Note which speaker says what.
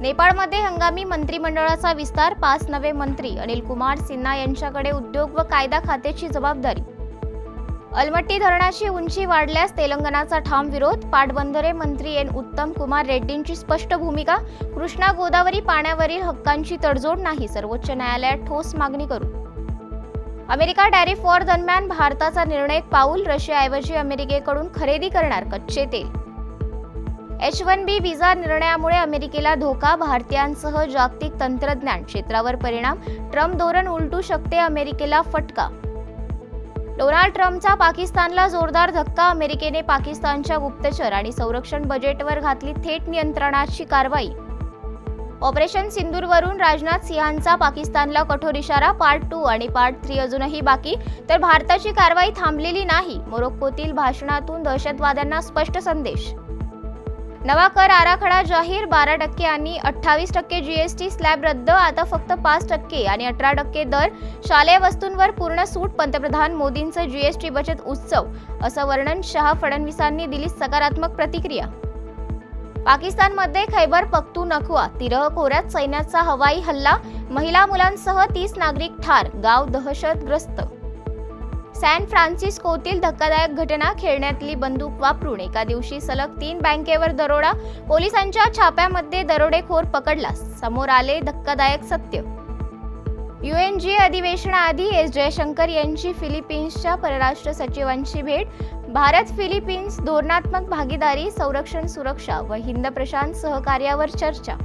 Speaker 1: नेपाळमध्ये हंगामी मंत्रिमंडळाचा विस्तार पाच नवे मंत्री अनिल कुमार सिन्हा यांच्याकडे उद्योग व कायदा खात्याची जबाबदारी. अलमट्टी धरणाची उंची वाढल्यास तेलंगणाचा ठाम विरोध पाटबंधारे मंत्री एन. उत्तम कुमार रेड्डींची स्पष्ट भूमिका कृष्णा गोदावरी पाण्यावरील हक्कांची तडजोड नाही सर्वोच्च न्यायालयात ठोस मागणी करू अमेरिका टॅरिफ वॉर दरम्यान भारताचा निर्णय पाऊल रशियाऐवजी अमेरिकेकडून खरेदी करणार कच्चे तेल. एच वन बी व्हिसा निर्णयामुळे अमेरिकेला धोका भारतीयांसह जागतिक तंत्रज्ञान क्षेत्रावर परिणाम. ट्रम्प धोरण उलटू शकते अमेरिकेला फटका. डोनाल्ड ट्रम्पचा पाकिस्तानला जोरदार धक्का अमेरिकेने पाकिस्तानच्या गुप्तचर आणि संरक्षण बजेटवर घातली थेट नियंत्रणाची कारवाई. ऑपरेशन सिंदूरवरून राजनाथ सिंहांचा पाकिस्तानला कठोर इशारा पार्ट टू आणि पार्ट थ्री अजूनही बाकी. तर भारताची कारवाई थांबलेली नाही मोरोक्कोतील भाषणातून दहशतवाद्यांना स्पष्ट संदेश. नवा कर आराखडा जाहीर बारा टक्के आणि अठ्ठावीस टक्के जीएसटी स्लॅब रद्द आता फक्त पाच टक्के आणि अठरा टक्के दर शालेय वस्तूंवर पूर्ण सूट पंतप्रधान मोदींचं जीएसटी बचत उत्सव असं वर्णन शहा फडणवीसांनी दिली सकारात्मक प्रतिक्रिया. पाकिस्तानमध्ये खैबर पख्तूनख्वा तिरह खोऱ्यात सैन्याचा हवाई हल्ला महिला मुलांसह तीस नागरिक ठार गाव दहशतग्रस्त. सॅन फ्रान्सिस्कोतील धक्कादायक घटना खेळण्यातली बंदूक वापरून एका दिवशी सलग तीन बँकेवर दरोडा पोलिसांच्या छाप्यामध्ये दरोडेखोर पकडला. समोर आले धक्कादायक सत्य. युएनजी अधिवेशनाआधी एस जयशंकर यांची फिलिपिन्सच्या परराष्ट्र सचिवांची भेट. भारत फिलिपिन्स धोरणात्मक भागीदारी संरक्षण सुरक्षा व हिंद प्रशांत सहकार्यावर चर्चा.